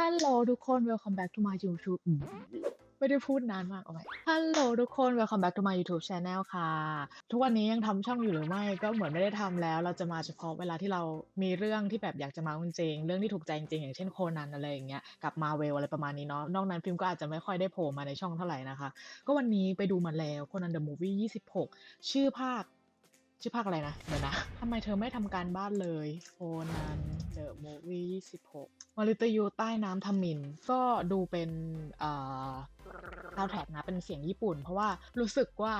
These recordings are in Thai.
ฮัลโหลทุกคน welcome back to my YouTube ไม่ได้พูดนานมากเอาไหมฮัลโหลทุกคน welcome back to my YouTube channel ค่ะ ทุกวันนี้ยังทำช่องอยู่หรือไม่ก็เหมือนไม่ได้ทำแล้ว เราจะมาเฉพาะเวลาที่เรามีเรื่องที่แบบอยากจะมาจริง เรื่องที่ถูกใจจริงอย่างเช่นโคนันอะไรอย่างเงี้ย กับมาเวลอะไรประมาณนี้เนาะ นอกนั้นฟิล์มก็อาจจะไม่ค่อยได้โผล่มาในช่องเท่าไหร่นะคะ ก็วันนี้ไปดูมาแล้วโคนันเดอะมูฟวี่26 ชื่อภาค ชื่อภาคอะไรนะเดี๋ยวนะทำไมเธอไม่ทำการบ้านเลยโคนันเดอะมูฟวี่26มาริตยูใต้น้ำทมิน ก็ดูเป็นเอ่อซาวด์แทร็กนะ เป็นเสียงญี่ปุ่น เพราะว่ารู้สึกว่า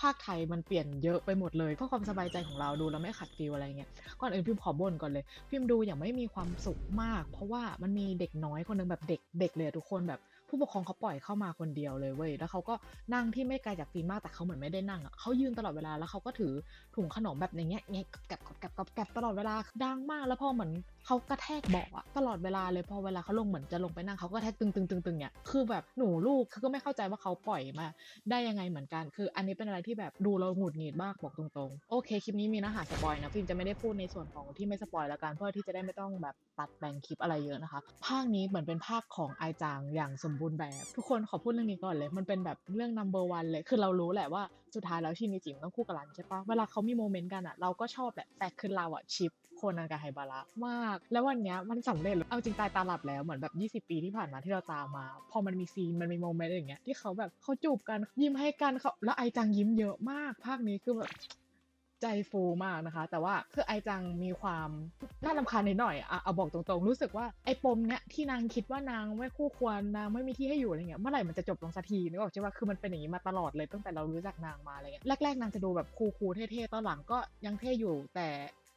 ภาคไทยมันเปลี่ยนเยอะไปหมดเลยเพื่อความสบายใจของเราดูแล้วไม่ขัดฟิลอะไรเงี้ยก่อนอื่นพิมขอบ่นก่อนเลย พิมดูอย่างไม่มีความสุขมาก เพราะว่ามันมีเด็กน้อยคนหนึงแบบเด็กเด็กเลยอะทุกคนแบบ ผู้ปกครองเขาปล่อยเข้ามาคนเดียวเลยเว้ยแล้วเขาก็นั่งที่ไม่ไกลจากฟิล์มมากแต่เขาเหมือนไม่ได้นั่งอะเขายืนตลอดเวลาแล้วเขาก็ถือถุงขนมแบบอย่างเงี้ยเงี้ยกับกับกับกับกับตลอดเวลาดังมาก แล้วพอเหมือนเขากระแทกเบาะอะตลอดเวลาเลยพอเวลาเขาลงเหมือนจะลงไปนั่งเขาก็แทกตึงตึงตึงตึงเนี่ยคือแบบหนูลูกคือก็ไม่เข้าใจว่าเขาปล่อยมา ได้ยังไงเหมือนกัน คืออันนี้เป็นอะไรที่แบบดูเราหงุดหงิดมากบอกตรงๆ โอเคคลิปนี้มีเนื้อหาสปอยนะฟิล์มจะไม่ได้พูดในส่วนของที่ไม่สปอยแล้วกันเพื่อที่จะได้ไม่ต้องแบบตัดแบ่งคลิปอะไรเยอะนะคะ ภาคนี้เหมือนเป็นภาคของไอจางอย่างสมบูรณ์แบบ ทุกคนขอพูดเรื่องนี้ก่อนเลย มันเป็นแบบเรื่อง number one เลย คือเรารู้แหละว่าสุดท้ายแล้วชินิจิมต้องคู่กับรันใช่ปะเวลาเขามีโมเมนต์กันอะเราก็ชอบแหละแต่คือเราอะชิปโคนันกับไฮบาระมาก แล้ววันเนี้ยมันสำเร็จเลยเอาจริงตายตาหลับแล้วเหมือนแบบ20 ปีที่ผ่านมาที่เราตามมา พอมันมีซีนมันมีโมเมนต์อย่างเงี้ยที่เขาแบบเขาจูบกันยิ้มให้กันเขาแล้วไอจังยิ้มเยอะมากภาคนี้คือแบบ ใจฟูมากนะคะ แต่ว่าคือไอจังมีความน่ารำคาญนิดหน่อยอะเอาบอกตรงๆ รู้สึกว่าไอปมเนี้ยที่นางคิดว่านางไม่คู่ควรนางไม่มีที่ให้อยู่อะไรเงี้ยเมื่อไหร่มันจะจบลงสักทีนึกออกใช่ปะคือมันเป็นอย่างนี้มาตลอดเลยตั้งแต่เรารู้จักนางมาอะไรเงี้ยแรกๆนางจะดูแบบคูลๆเท่ๆตอนหลังก็ยังเท่อยู่ แต่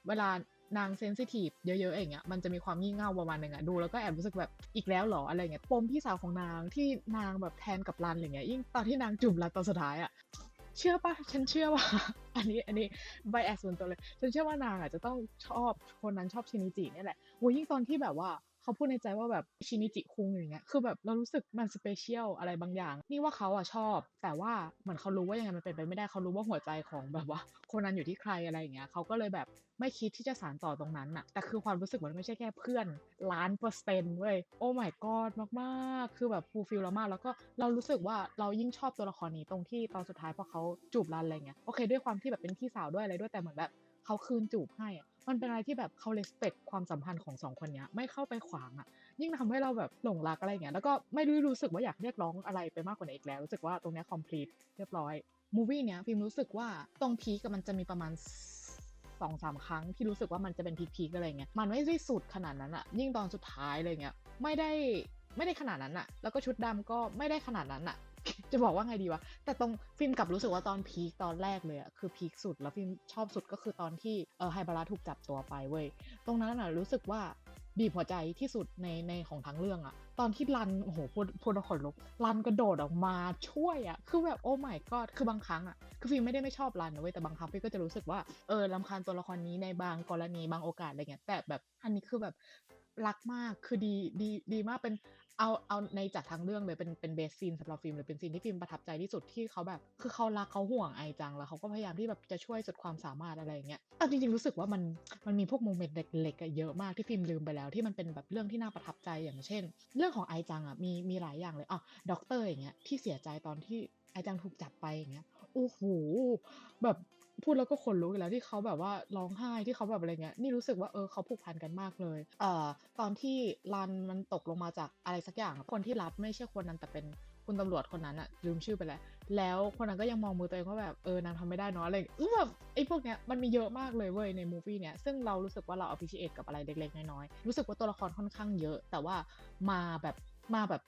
เวลานางเซนซิทีฟเยอะๆอย่างเงี้ยมันจะมีความงี่เง่าประมาณหนึงอะดูแล้วก็แอบรู้สึกแบบอีกแล้วหรออะไรเงี้ยปมพี่สาวของนางที่นางแบบแทนกับรันอะไรเงี้ยยิ่งตอนที่นางจุ่มรันตอนสุดท้ายอะ เชื่อปะฉันเชื่อว่า อันนี้อันนี้ไบแอสส่วนตัวเลย ฉันเชื่อว่านางอะจะต้องชอบคนนั้นชอบชินิจิเนี่ยแหละโอ้ยิ่งตอนที่แบบว่า เขาพูดในใจว่าแบบชินิจิคุงอย่างเงี้ยคือแบบเรารู้สึกมันสเปเชียลอะไรบางอย่าง นี่ว่าเขาอะชอบ แต่ว่าเหมือนเขารู้ว่ายังไงมันเป็นไปไม่ได้เขารู้ว่าหัวใจของแบบว่าคนนั้นอยู่ที่ใครอะไรอย่างเงี้ยเขาก็เลยแบบไม่คิดที่จะสานต่อตรงนั้นน่ะแต่คือความรู้สึกมันไม่ใช่แค่เพื่อนล้านเปอร์เซ็นต์เว้ยโอ้ my god มากๆ คือแบบฟูลฟิลเรามากแล้วก็เรารู้สึกว่าเรายิ่งชอบตัวละครนี้ตรงที่ตอนสุดท้ายพอเขาจูบรันอะไรเงี้ยโอเคด้วยความที่แบบเป็นพี่สาวด้วยอะไรด้วยแต่เหมือนแบบ เขาคืนจูบให้อะมันเป็นอะไรที่แบบเขาเลสเ c คความสัมพันธ์ของสองคนเนี้ยไม่เข้าไปขวางอะยิ่งทำให้เราแบบหลงรักอะไรเงี้ยแล้วก็ไม่ได้รู้สึกว่าอยากเรียกร้องอะไรไปมากกว่านี้อีกแล้ว รู้สึกว่าตรงเนี้ย complete เรียบร้อยมูวี่เนี้ยพิมรู้สึกว่าตรงพีกับมันจะมีประมาณสองสามครั้งที่รู้สึกว่ามันจะเป็นพีคๆอะไรเงี้ยมันไม่ได้สุดขนาดนั้นอะยิ่งตอนสุดท้ายเลยเงี้ยไม่ได้ไม่ได้ขนาดนั้นอะแล้วก็ชุดดำก็ไม่ได้ขนาดนั้นอะ จะบอกว่าไงดีวะ แต่ตรงฟิล์มกลับรู้สึกว่าตอนพีคตอนแรกเลยอะคือพีคสุดแล้วฟิล์มชอบสุดก็คือตอนที่เออไฮบาระถูกจับตัวไปเว้ย ตรงนั้นน่ะรู้สึกว่าบีบหัวใจที่สุดในในของทั้งเรื่องอะตอนที่รันโอ้โหพูดพูดแล้วขนลุกรันกระโดดออกมาช่วยอะคือแบบโอ้ my god คือบางครั้งอะคือฟิล์มไม่ได้ไม่ชอบรันนะเว้ยแต่บางครั้งฟิล์มก็จะรู้สึกว่าเออลำคาญตัวละครนี้ในบางกรณีบางโอกาสอะไรเงี้ยแต่แบบอันนี้คือแบบ รักมากคือดีดีดีมากเป็นเอาเอาในจากทั้งเรื่องเลยเป็นเป็นเบสซีนสำหรับฟิล์มเลยเป็นซีนที่ฟิล์มประทับใจที่สุดที่เขาแบบ คือเขารักเขาห่วงไอจังแล้วเขาก็พยายามที่แบบจะช่วยสุดความสามารถอะไรอย่างเงี้ยเอาจริงๆรู้สึกว่ามันมันมีพวกโมเมนต์เล็กๆเยอะมากที่ฟิล์มลืมไปแล้วที่มันเป็นแบบเรื่องที่น่าประทับใจอย่างเช่น เรื่องของไอจังอะมีมีหลายอย่างเลยอะด็อกเตอร์อย่างเงี้ยที่เสียใจตอนที่ไอจังถูกจับไปอย่างเงี้ยโอ้โหแบบ พูดแล้วก็ขนลุกอีกแล้วที่เขาแบบว่าร้องไห้ที่เขาแบบอะไรเงี้ยนี่รู้สึกว่าเออเขาผูกพันกันมากเลยเอ่อตอนที่รันมันตกลงมาจากอะไรสักอย่างคนที่รับไม่ใช่คนนั้นแต่เป็นคุณตำรวจคนนั้นอะลืมชื่อไปแล้ว แล้วคนนั้นก็ยังมองมือตัวเองว่าแบบเออนางทำไม่ได้เนาะอะไรเออแบบไอ้พวกเนี้ยมันมีเยอะมากเลยเว้ยในมูฟี่เนี้ยซึ่งเรารู้สึกว่าเรา appreciate กับอะไรเล็กๆน้อยๆรู้สึกว่าตัวละครค่อนข้างเยอะ แต่ว่ามาแบบ มาแบบ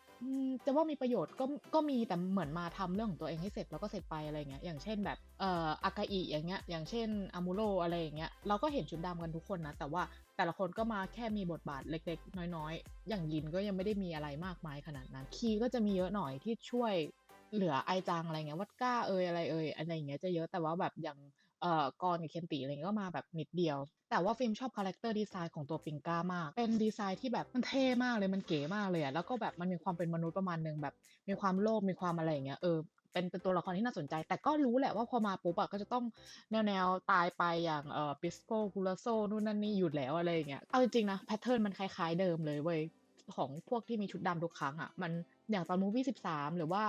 จะว่ามีประโยชน์ก็ก็มีแต่เหมือนมาทำเรื่องของตัวเองให้เสร็จแล้วก็เสร็จไปอะไรเงี้ยอย่างเช่นแบบเอ่ออากาอิอย่างเงี้ยอย่างเช่นอามูโรอะไรอย่างเงี้ยเราก็เห็นชุดดำกันทุกคนนะ แต่ว่าแต่ละคนก็มาแค่มีบทบาทเล็กๆ น้อยๆ อย่างยินก็ยังไม่ได้มีอะไรมากมายขนาดนั้น คีก็จะมีเยอะหน่อยที่ช่วยเหลือไอจังอะไรเงี้ยวัดก้าเอยอะไรเอยอะไรอย่างเงี้ยจะเยอะแต่ว่าแบบอย่าง เอ่อกรกับเคนติอะไรเงี้ยก็มาแบบนิดเดียว แต่ว่าฟิล์มชอบคาแรคเตอร์ดีไซน์ของตัวปิงก้ามาก เป็นดีไซน์ที่แบบมันเท่มากเลยมันเก๋มากเลยอะแล้วก็แบบมันมีความเป็นมนุษย์ประมาณนึงแบบ มีความโลภมีความอะไรอย่างเงี้ยเออเป็นเป็นตัวละครที่น่าสนใจ แต่ก็รู้แหละว่าพอมาปุ๊บอะก็จะต้องแนวแนวตายไปอย่างเอ่อปิสโกกูลาโซนู่นนั่นนี่อยู่แล้วอะไรอย่างเงี้ยเอาจริงๆนะแพทเทิร์นมันคล้ายๆเดิมเลยเว้ยของพวกที่มีชุดดำทุกครั้งอะมันอย่างตอน Movie 13หรือว่า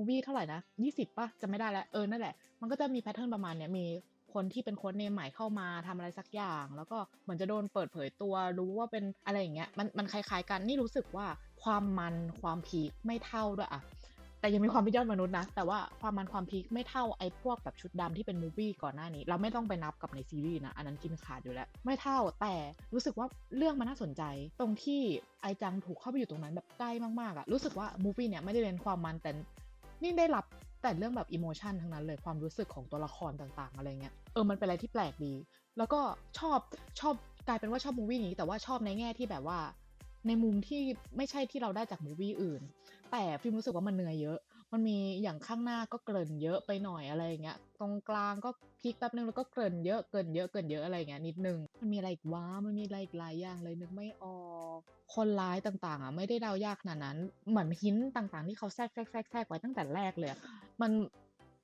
Movie เท่าไหร่นะ20เปล่าจำไม่ได้แล้วเออนั่นแหละ มันก็จะมีแพตเทิร์นประมาณเนี้ยมีคนที่เป็น Code Name ใหม่เข้ามาทำอะไรสักอย่าง แล้วก็เหมือนจะโดนเปิดเผยตัวรู้ว่าเป็นอะไรอย่างเงี้ยมันมันคล้ายๆกันนี่รู้สึกว่าความมันความพีกไม่เท่าด้วยอะแต่ยังมีความเป็นยอดมนุษย์นะ แต่ว่าความมันความพีกไม่เท่าไอ้พวกแบบชุดดำที่เป็น Movie ก่อนหน้านี้ เราไม่ต้องไปนับกับในซีรีส์นะ อันนั้นกินขาดอยู่แล้ว ไม่เท่าแต่รู้สึกว่าเรื่องมันน่าสนใจ ตรงที่ไอจังถูกเข้าไปอยู่ตรงนั้นแบบใกล้มากๆอะรู้สึกว่า Movie เนี่ยไม่ได้เน้นความมันแต่ นี่ได้รับแต่เรื่องแบบอิโมชันทั้งนั้นเลยความรู้สึกของตัวละครต่างๆ อะไรเงี้ยเออมันเป็นอะไรที่แปลกดี แล้วก็ชอบชอบกลายเป็นว่าชอบมูวี่นี้ แต่ว่าชอบในแง่ที่แบบว่า ในมุมที่ไม่ใช่ที่เราได้จากมูวี่อื่น แต่ฟิล์มรู้สึกว่ามันเหนื่อยเยอะ มันมีอย่างข้างหน้าก็เกริ่นเยอะไปหน่อยอะไรอย่างเงี้ย ตรงกลางก็พีกแป๊บนึงแล้วก็เกริ่นเยอะเกริ่นเยอะเกริ่นเยอะอะไรเงี้ยนิดหนึ่งมันมีอะไรอีกวะมันมีอะไรอีกหลายอย่างเลยนึกไม่ออก คนร้ายต่างๆอะไม่ได้เดายากขนาดนั้น เหมือน Hint ต่างๆ ที่เขาแทรกๆๆๆไว้ตั้งแต่แรกเลย มัน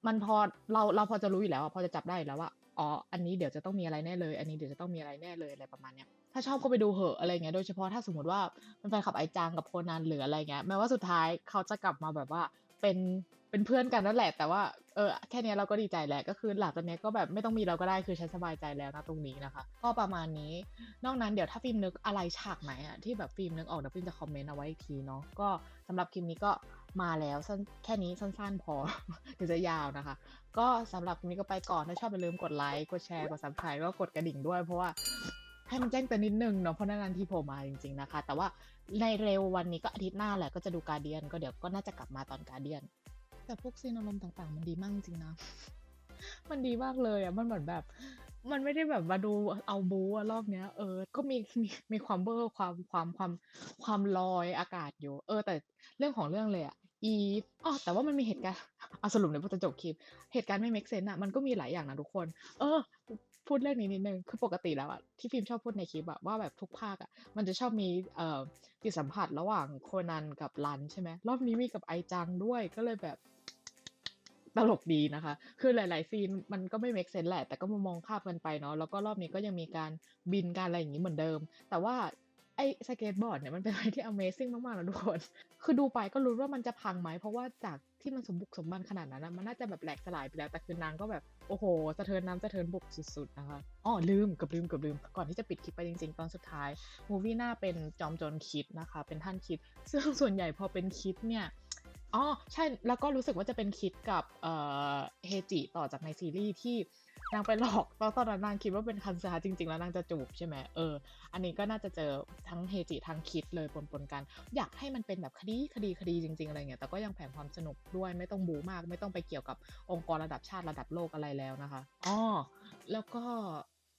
มันพอเราเราพอจะรู้อยู่แล้วพอจะจับได้แล้วว่าอ๋อ อันนี้เดี๋ยวจะต้องมีอะไรแน่เลย อันนี้เดี๋ยวจะต้องมีอะไรแน่เลยอะไรประมาณเนี้ย ถ้าชอบก็ไปดูเหอะอะไรเงี้ย โดยเฉพาะถ้าสมมติว่าเป็นแฟนคลับไอจังกับโคนันหรืออะไรเงี้ย แม้ว่าสุดท้ายเขาจะกลับมาแบบว่า เป็นเป็นเพื่อนกันนั่นแหละ แต่ว่าเออแค่นี้เราก็ดีใจแล้วก็คือหลังจากนี้ก็แบบไม่ต้องมีเราก็ได้คือฉันสบายใจแล้วณตรงนี้นะคะ ก็ประมาณนี้ นอกนั้นเดี๋ยวถ้าฟิล์มนึกอะไรฉากไหนอะที่แบบฟิล์มนึกออกเดี๋ยวฟิล์มจะคอมเมนต์เอาไว้อีกทีเนาะก็สำหรับคลิปนี้ก็มาแล้วสั้นแค่นี้สั้นๆพอเดี๋ยวจะยาวนะคะ ก็สำหรับคลิปนี้ก็ไปก่อนถ้าชอบอย่าลืมกดไลค์กดแชร์กด Subscribe แล้วก็กดกระดิ่งด้วยเพราะว่า ให้มันแจ้งเตือนนิดหนึ่งเนาะเพราะนานๆทีโผล่มาจริงๆนะคะ แต่ว่าในเร็ววันนี้ก็อาทิตย์หน้าแหละก็จะดู Guardian ก็เดี๋ยวก็น่าจะกลับมาตอน Guardian แต่พวกซีนอารมณ์ต่างๆ มันดีมากจริงนะ มันดีมากเลยอะมันเหมือนแบบ มันไม่ได้แบบมาดูเอาบูอะรอบเนี้ยเออ ก็มีมีมีความเวอร์ความความความความลอยอากาศอยู่ เออ แต่เรื่องของเรื่องเลยอะ อีฟอ้อแต่ว่ามันมีเหตุการณ์อ่าสรุปเดี๋ยพอจะจบคลิป เหตุการณ์ไม่เมกเซนอะมันก็มีหลายอย่างนะทุกคน เออ พูดเรื่องนี้นิดหนึ่งคือปกติแล้วอะที่ฟิล์มชอบพูดในคลิปอะว่าแบบทุกภาคอะมันจะชอบมีเอ่อจิตสัมผัสระหว่างโคนันกับรันใช่ไหมรอบนี้มีกับไอจังด้วยก็เลยแบบตลกดีนะคะ คือหลาย ๆ ซีนมันก็ไม่เมกเซนแหละ แต่ก็มองข้ามกันไปเนาะ แล้วก็รอบนี้ก็ยังมีการบินการอะไรอย่างงี้เหมือนเดิม แต่ว่า ไอสเกตบอร์ดเนี่ยมันเป็นอะไรที่ Amazing มากๆนะทุกคน คือดูไปก็ลุ้ว่ามันจะพังไหม เพราะว่าจากที่มันสมบุกสมบันขนาดนั้นนะมันน่าจะแบบแหลกสลายไปแล้ว แต่คือนางก็แบบ โอ้โฮสะเทินน้ำสะเทินบกสุดๆนะคะอ้อลืมกือบลืมกือบลืม ก่อนที่จะปิดคลิปไปจริงๆ ตอนสุดท้าย Movie หน้าเป็นจอมโจรคิดนะคะ เป็นท่านคิด ซึ่งส่วนใหญ่พอเป็นคิดเนี่ยอ๋อใช่แล้วก็รู้สึกว่าจะเป็นคิดกับเอ่อเฮจิต่อจากในซีรีส์ที่ นางไปหลอกแล้วตอนนั้นนางคิดว่าเป็นคันซาจริง ๆ แล้วนางจะจูบใช่ไหมเออ อันนี้ก็น่าจะเจอทั้งเฮจิทั้งคิดเลยปนๆกัน อยากให้มันเป็นแบบคดีๆๆจริง ๆ อะไรเงี้ย แต่ก็ยังแฝงความสนุกด้วย ไม่ต้องบู๊มาก ไม่ต้องไปเกี่ยวกับองค์กรระดับชาติระดับโลกอะไรแล้วนะคะอ้อแล้วก็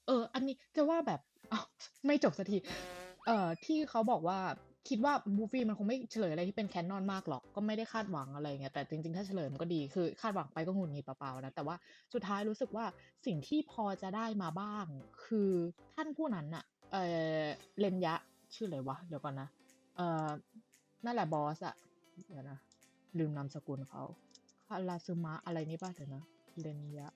เออ อันนี้จะว่าแบบอ้าวไม่จบสักที เอ่อ ที่เขาบอกว่า คิดว่า Movie มันคงไม่เฉลยอะไรที่เป็น Canon มากหรอก ก็ไม่ได้คาดหวังอะไรอย่างเงี้ยแต่จริงๆ ถ้าเฉลยมันก็ดีคือ คาดหวังไปก็หงุดหงิดเปล่าๆนะแต่ว่าสุดท้ายรู้สึกว่าสิ่งที่พอจะได้มาบ้าง คือท่านผู้นั้นน่ะเออเร็นยะชื่ออะไรวะเดี๋ยวก่อนนะเอ่อนั่นแหละบอสอะเดี๋ยวนะลืมนามสกุลเขาคาราซึมะอะไรนี่เปล่าเดี๋ยวนะเรนยะ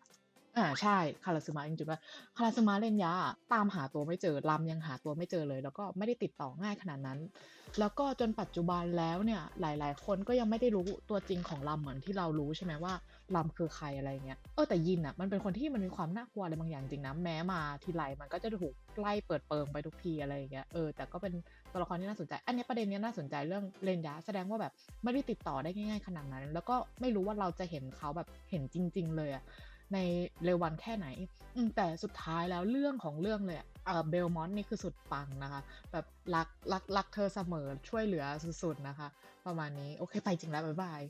อ่าใช่คาราซึมะจริงๆด้วยคาราซึมะเร็นยะอะตามหาตัวไม่เจอรัมยังหาตัวไม่เจอเลย แล้วก็ไม่ได้ติดต่อง่ายขนาดนั้น แล้วก็จนปัจจุบันแล้วเนี่ยหลาย ๆ คนก็ยังไม่ได้รู้ตัวจริงของรัมเหมือนที่เรารู้ใช่ไหมว่ารัมคือใครอะไรเงี้ยเออแต่ยินน่ะมันเป็นคนที่มันมีความน่ากลัวอะไรบางอย่างจริงนะแม้มาทีไรมันก็จะถูกไล่เปิดเปิงไปทุกทีอะไรเงี้ยเออแต่ก็เป็นตัวละครที่น่าสนใจ อันนี้ประเด็นนี้น่าสนใจเรื่องเรนยะแสดงว่าแบบไม่ได้ติดต่อได้ง่าย ๆ ขนาดนั้น แล้วก็ไม่รู้ว่าเราจะเห็นเขาแบบเห็นจริง ๆ เลยอะ ในเร็ววันแค่ไหน แต่สุดท้ายแล้วเรื่องของเรื่องเลยเออเบลมอนต์นี่คือสุดปังนะคะ แบบรักรักรักเธอเสมอช่วยเหลือสุดๆนะคะ ประมาณนี้ โอเค ไปจริงแล้ว บ๊ายบาย